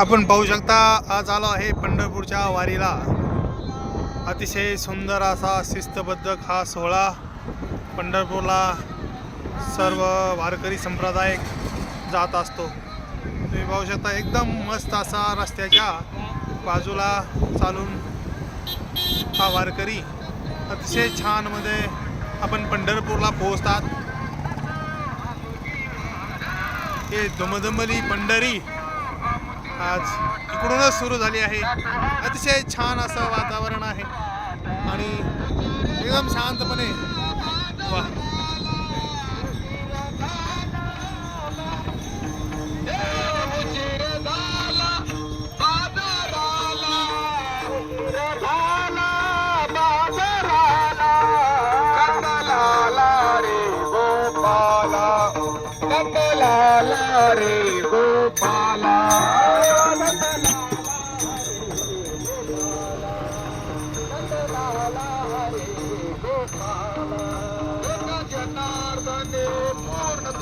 आपण पाहू शकता आज आलो आहे पंढरपूरच्या वारीला. अतिशय सुंदर असा शिस्तबद्ध हा सोहळा पंढरपूरला सर्व वारकरी संप्रदाय जात असतो. तुम्ही पाहू शकता एकदम मस्त असा रस्त्याच्या बाजूला चालून हा वारकरी अतिशय छानमध्ये आपण पंढरपूरला पोहोचतात. हे दुमदुमली पंढरी आज इकडूनच सुरू झाली आहे. अतिशय छान असं वातावरण आहे. आणि एकदम शांतपणे. वा. रे गोपाला. गोपाल जनार्दने पूर्ण